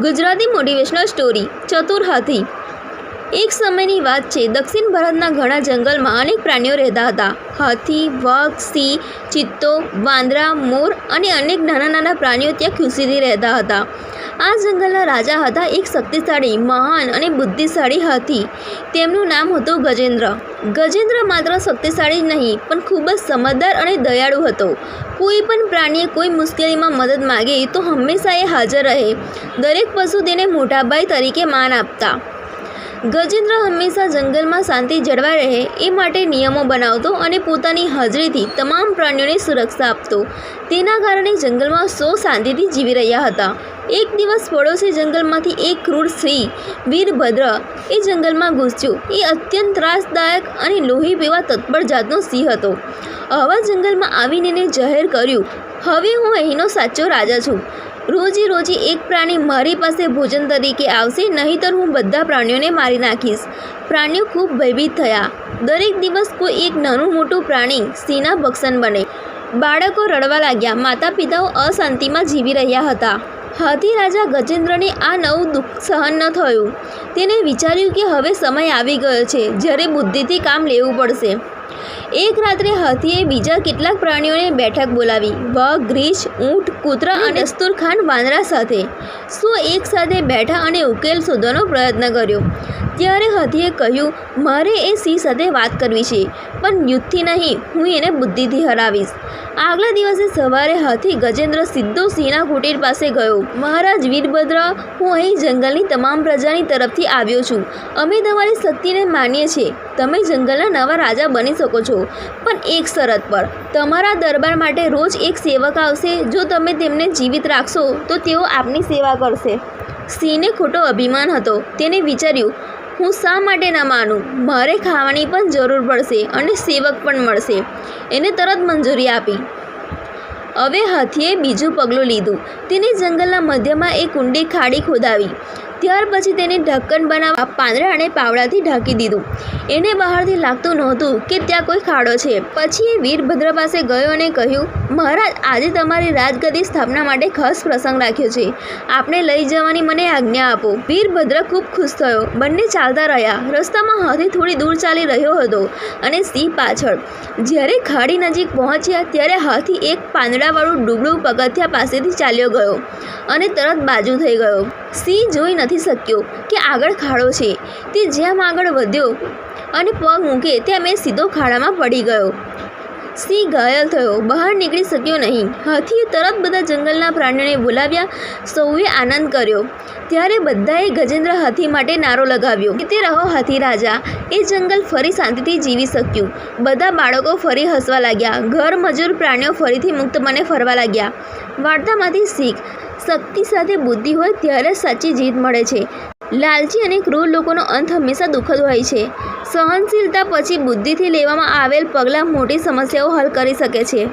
Gujarati motivational story ચતુર હાથી. એક સમયની વાત છે, દક્ષિણ ભારતના ઘણા જંગલમાં અનેક પ્રાણીઓ રહેતા હતા. હાથી, વાઘ, સિંહ, ચિત્તો, વાંદરા, મોર અને અનેક નાના નાના પ્રાણીઓ ત્યાં ખુશીથી રહેતા હતા. આ જંગલના રાજા હતા એક શક્તિશાળી, મહાન અને બુદ્ધિશાળી હતી. તેમનું નામ હતું ગજેન્દ્ર. ગજેન્દ્ર માત્ર શક્તિશાળી નહીં, પણ ખૂબ જ સમજદાર અને દયાળુ હતો. કોઈ પણ પ્રાણીએ કોઈ મુશ્કેલીમાં મદદ માગે તો હંમેશા એ હાજર રહે. દરેક પશુ તેને મોટાભાઈ તરીકે માન આપતા. ગજેન્દ્ર હંમેશા જંગલમાં શાંતિ જળવાઈ રહે, એ માટે નિયમો બનાવતો અને પોતાની હાજરીથી તમામ પ્રાણીઓને સુરક્ષા આપતો. તેના કારણે જંગલમાં સૌ શાંતિથી જીવી રહ્યા હતા. એક દિવસ પડોશી જંગલમાંથી એક ક્રૂર સ્ત્રી, વીરભદ્ર, એ જંગલમાં ઘૂસ્યું. એ અત્યંત ત્રાસદાયક અને લોહી પીવા તત્પર જાતનો સિંહ હતો. આવા જંગલમાં આવીને એને જાહેર કર્યું, હવે હું અહીંનો સાચો રાજા છું. રોજે રોજે એક પ્રાણી મારી પાસે ભોજન તરીકે આવશે, નહીંતર હું બધા પ્રાણીઓને મારી નાખીશ. પ્રાણીઓ ખૂબ ભયભીત થયા. દરેક દિવસ કોઈ એક નાનું મોટું પ્રાણી સિંહના ભક્ષણ બને. બાળકો રડવા લાગ્યા. માતા પિતાઓ અશાંતિમાં જીવી રહ્યા હતા. હાથી રાજા ગજેન્દ્રને આ નવું દુઃખ સહન ન થયું. તેને વિચાર્યું કે હવે સમય આવી ગયો છે, જ્યારે બુદ્ધિથી કામ લેવું પડશે. એક રાત્રે હાથીએ બીજા કેટલાક પ્રાણીઓને બેઠક બોલાવી. વાઘ ગ્રીછ ઊંટ, કૂતરા અને દસ્તુર ખાન વાંદરા સાથે. સો એકસાથે બેઠા અને ઉકેલ શોધવાનો પ્રયત્ન કર્યો? ત્યારે હાથીએ કહ્યું, મારે એ સિંહ સાથે વાત કરવી છે, પણ યુદ્ધથી નહીં, હું એને બુદ્ધિથી હરાવીશ. આગલા દિવસે સવારે હાથી ગજેન્દ્ર સીધો સિંહના કુટીર પાસે ગયો. મહારાજ વીરભદ્ર, હું અહીં જંગલની તમામ પ્રજાની તરફથી આવ્યો છું. અમે તમારી શક્તિને માનીએ છીએ. તમે જંગલના નવા રાજા બની શકો છો, પણ એક શરત પર. તમારા દરબાર માટે રોજ એક સેવક આવશે. જો તમે તેમને જીવિત રાખશો, તો તેઓ આપની સેવા કરશે. સિંહને ખોટો અભિમાન હતો. તેને વિચાર્યું હું શા માટે ન માનું? મારે ખાવાની પણ જરૂર પડશે અને સેવક પણ મળશે. એને તરત મંજૂરી આપી. હવે હાથીએ બીજું પગલું લીધું. તેને જંગલના મધ્યમાં એક ઊંડી ખાડી ખોદાવી. ત્યાર પછી તેને ઢક્કન બનાવવા પાંદડા અને પાવડાથી ઢાંકી દીધું. એને બહારથી લાગતું નહોતું કે ત્યાં કોઈ ખાડો છે. પછી એ વીરભદ્ર પાસે ગયો અને કહ્યું, મહારાજ, આજે તમારી રાજગદી સ્થાપના માટે ખાસ પ્રસંગ રાખ્યો છે. આપણે લઈ જવાની મને આજ્ઞા આપો. વીરભદ્ર ખૂબ ખુશ થયો. બંને ચાલતા રહ્યા. રસ્તામાં હાથી થોડી દૂર ચાલી રહ્યો હતો અને સિંહ પાછળ. જ્યારે ખાડી નજીક પહોંચ્યા ત્યારે હાથી એક પાંદડાવાળું ડૂબળું પગથિયા પાસેથી ચાલ્યો ગયો અને તરત બાજુ થઈ ગયો. સિંહ જોઈ નથી શક્યો કે આગળ ખાડો છે. તે જેમ આગળ વધ્યો અને પગ મૂકે તેમ એ સીધો ખાડામાં પડી ગયો. સિંહ ઘાયલ થયો. બહાર નીકળી શક્યો નહીં. હાથીએ તરત બધા જંગલના પ્રાણીઓને બોલાવ્યા. સૌએ આનંદ કર્યો. ત્યારે બધાએ ગજેન્દ્ર હાથી માટે નારો લગાવ્યો. કે તે રહો હાથી રાજા. એ જંગલ ફરી શાંતિથી જીવી શક્યું. બધા બાળકો ફરી હસવા લાગ્યા. ઘર મજૂર પ્રાણીઓ ફરીથી મુક્ત મને ફરવા લાગ્યા. વાર્તામાંથી શીખ શક્તિ સાથે બુદ્ધિ હોય ત્યારે સાચી જીત મળે છે. લાલચી અને ક્રૂર લોકોનો અંત હંમેશા દુઃખદ હોય છે. સહનશીલતા પછી બુદ્ધિથી લેવામાં આવેલ પગલાં મોટી સમસ્યાઓ હલ કરી શકે છે.